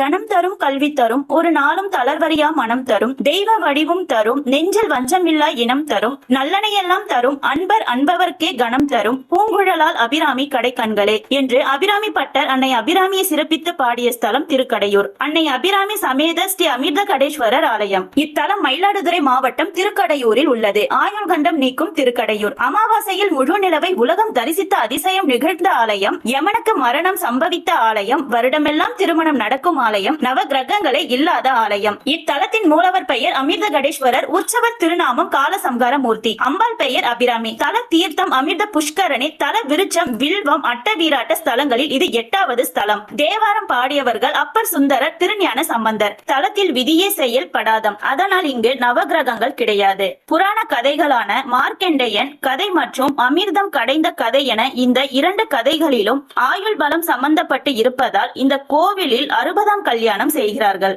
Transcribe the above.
தனம் தரும் கல்வி தரும் ஒரு நாளும் தளர்வறியா மனம் தரும் தெய்வ வடிவும் தரும் நெஞ்சில் வஞ்சமில்லா இனம் தரும் நல்லனையெல்லாம் தரும் அன்பர் அன்பவர்க்கே கணம் தரும் பூங்குழலால் அபிராமி கடைக்கண்களே என்று அபிராமி பட்டர் அன்னை அபிராமியை சிறப்பித்து பாடிய ஸ்தலம் திருக்கடையூர். அன்னை அபிராமி சமேத ஸ்ரீ அமிர்த கடேஸ்வரர் ஆலயம். இத்தலம் மயிலாடுதுறை மாவட்டம் திருக்கடையூரில் உள்ளது. ஆயுள் கண்டம் நீக்கும் திருக்கடையூர். அமாவாசையில் முழு நிலவை உலகம் தரிசித்த அதிசயம் நிகழ்ந்த ஆலயம் யமனுக்கு மரணம் சம்பவித்த ஆலயம் வருடமெல்லாம் திருமணம் நடக்கும் ஆலயம் நவ கிரகங்களே இல்லாத ஆலயம். இத்தலத்தில் தலத்தின் மூலவர் பெயர் அமிர்த கடேஸ்வரர் உற்சவர் திருநாமம் காலசம்கார மூர்த்தி அம்பாள் பெயர் அபிராமி. தல தீர்த்தம் அமிர்த புஷ்கரணி தல விருச்சம் வில்வம் அட்ட வீராட்ட ஸ்தலங்களில் இது எட்டாவது ஸ்தலம். தேவாரம் பாடியவர்கள் அப்பர் சுந்தரர் திருஞான சம்பந்தர். தலத்தில் விதியே செயல்படாதம் அதனால் இங்கு நவகிரகங்கள் கிடையாது. புராண கதைகளான மார்க்கெண்டையன் கதை மற்றும் அமிர்தம் கடைந்த கதை என இந்த இரண்டு கதைகளிலும் ஆயுள் பலம் சம்பந்தப்பட்டு இருப்பதால் இந்த கோவிலில் அறுபதாம் கல்யாணம் செய்கிறார்கள்.